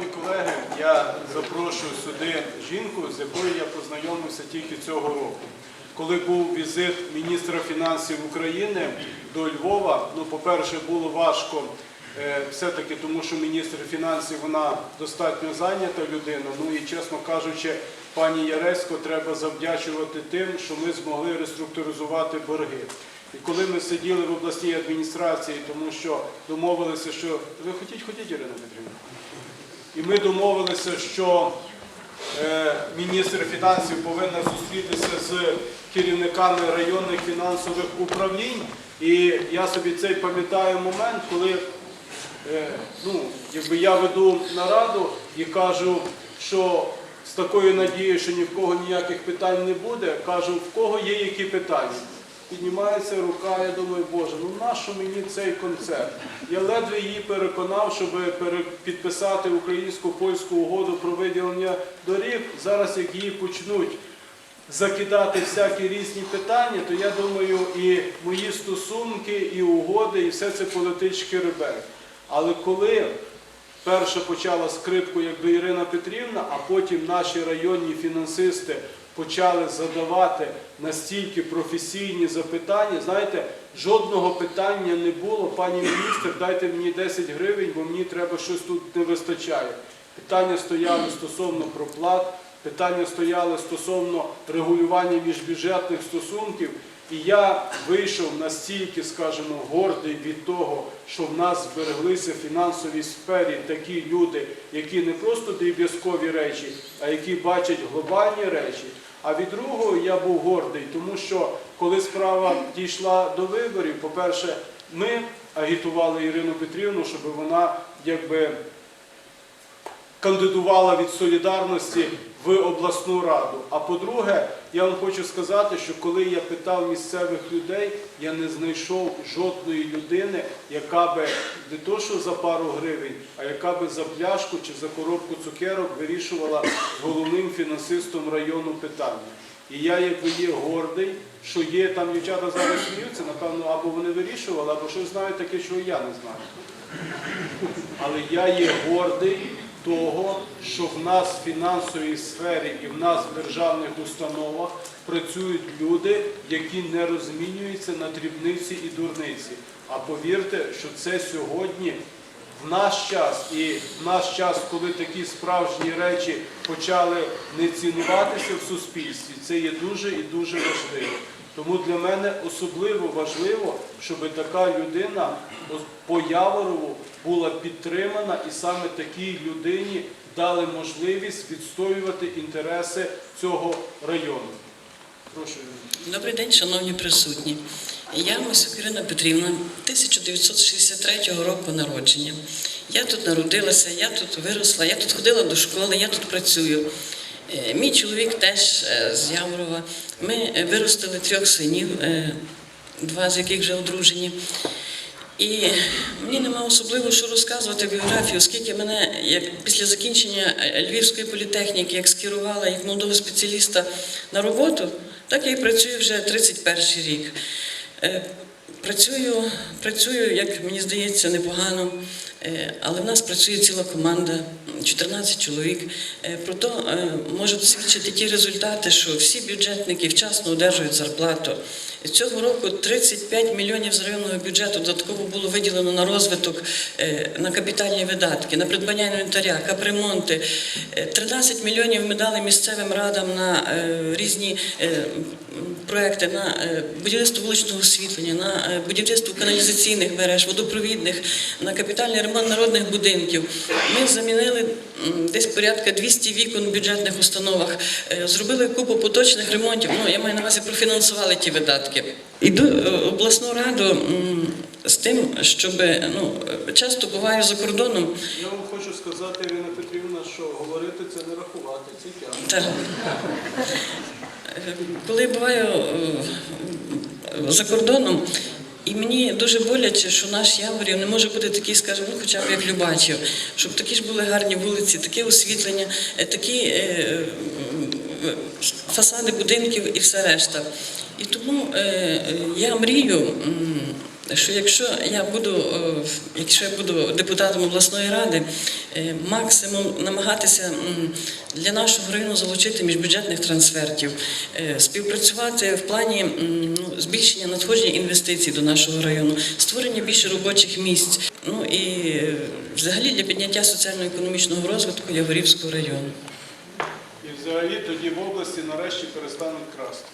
Шановні колеги, я запрошую сюди жінку, з якою я познайомився тільки цього року. Коли був візит міністра фінансів України до Львова, ну, по-перше, було важко е, все-таки, тому що міністр фінансів вона достатньо зайнята людина. Ну і чесно кажучи, пані Яресько треба завдячувати тим, що ми змогли реструктуризувати борги. І коли ми сиділи в обласній адміністрації, тому що домовилися, що ви хотіть, хотіть, Ірина Петрівна. І ми домовилися, що е, міністр фінансів повинна зустрітися з керівниками районних фінансових управлінь. І я собі цей пам'ятаю момент, коли е, ну, якби я веду нараду і кажу, що з такою надією, що ні в кого ніяких питань не буде, кажу, в кого є які питання. Піднімається рука, я думаю, Боже, ну нащо мені цей концерт? Я ледве її переконав, щоб підписати українсько-польську угоду про виділення доріг. Зараз, як її почнуть закидати всякі різні питання, то я думаю, і мої стосунки, і угоди, і все це полетить шкереберть. Але коли перша почала скрипку якби Ірина Петрівна, а потім наші районні фінансисти почали задавати настільки професійні запитання. Знаєте, жодного питання не було. Пані міністр, дайте мені 10 гривень, бо мені треба щось тут не вистачає. Питання стояли стосовно проплат, питання стояли стосовно регулювання міжбюджетних стосунків. І я вийшов настільки, скажімо, гордий від того, що в нас збереглися в фінансовій сфері такі люди, які не просто дріб'язкові речі, а які бачать глобальні речі. А від другого я був гордий, тому що коли справа дійшла до виборів, по-перше, ми агітували Ірину Петрівну, щоб вона якби кандидувала від солідарності в обласну раду. А по-друге, я вам хочу сказати, що коли я питав місцевих людей, я не знайшов жодної людини, яка би не то, що за пару гривень, а яка би за пляшку чи за коробку цукерок вирішувала головним фінансистом району питання. І я якби є гордий, що є там дівчата зараз сміються, напевно, або вони вирішували, або щось знають таке, чого я не знаю. Але я є гордий того, що в нас в фінансовій сфері і в нас в державних установах працюють люди, які не розмінюються на дрібниці і дурниці. А повірте, що це сьогодні в наш час і в наш час, коли такі справжні речі почали не цінуватися в суспільстві, це є дуже і дуже важливо. Тому для мене особливо важливо, щоб така людина по Яворову була підтримана і саме такій людині дали можливість відстоювати інтереси цього району. Прошу. Добрий день, шановні присутні. Я Масюк Ірина Петрівна, 1963 року народження. Я тут народилася, я тут виросла, я тут ходила до школи, я тут працюю. Е, Мій чоловік теж е, з Яворова. Ми е, виростили трьох синів, два з яких вже одружені. І мені нема особливо що розказувати біографію, оскільки мене як після закінчення Львівської політехніки як скерувала як молодого спеціаліста на роботу, так я і працюю вже 31 рік. Працюю, працюю, як мені здається, непогано, але в нас працює ціла команда, 14 чоловік. Е, Про е, можуть свідчити ті результати, що всі бюджетники вчасно одержують зарплату. Цього року 35 мільйонів з районного бюджету додатково було виділено на розвиток, е, на капітальні видатки, на придбання інвентаря, капремонти. Е, 13 мільйонів ми дали місцевим радам на е, різні е, проекти, на е, будівництво вуличного освітлення, на е, будівництво каналізаційних мереж, водопровідних, на капітальний ремонт народних будинків. Ми замінили десь порядка 200 вікон в бюджетних установах, е, зробили купу поточних ремонтів. Ну, я маю на увазі профінансували ті видатки. Іду е, обласну раду з тим, щоб ну, часто буваю за кордоном. Я вам хочу сказати, Ірина Петрівна, що говорити це не рахувати, це. Е, коли буваю е, за кордоном, і мені дуже боляче, що наш Яворів не може бути такий, скажімо, ну, хоча б як Любачів, щоб такі ж були гарні вулиці, таке освітлення, е, такі е, е, фасади будинків і все решта. І тому я мрію, що якщо я буду, е, якщо я буду депутатом обласної ради, е, максимум намагатися для нашого району залучити міжбюджетних трансфертів, е, співпрацювати в плані ну, збільшення надходження інвестицій до нашого району, створення більше робочих місць, ну і взагалі для підняття соціально-економічного розвитку Яворівського району. І взагалі тоді в області нарешті перестануть красти.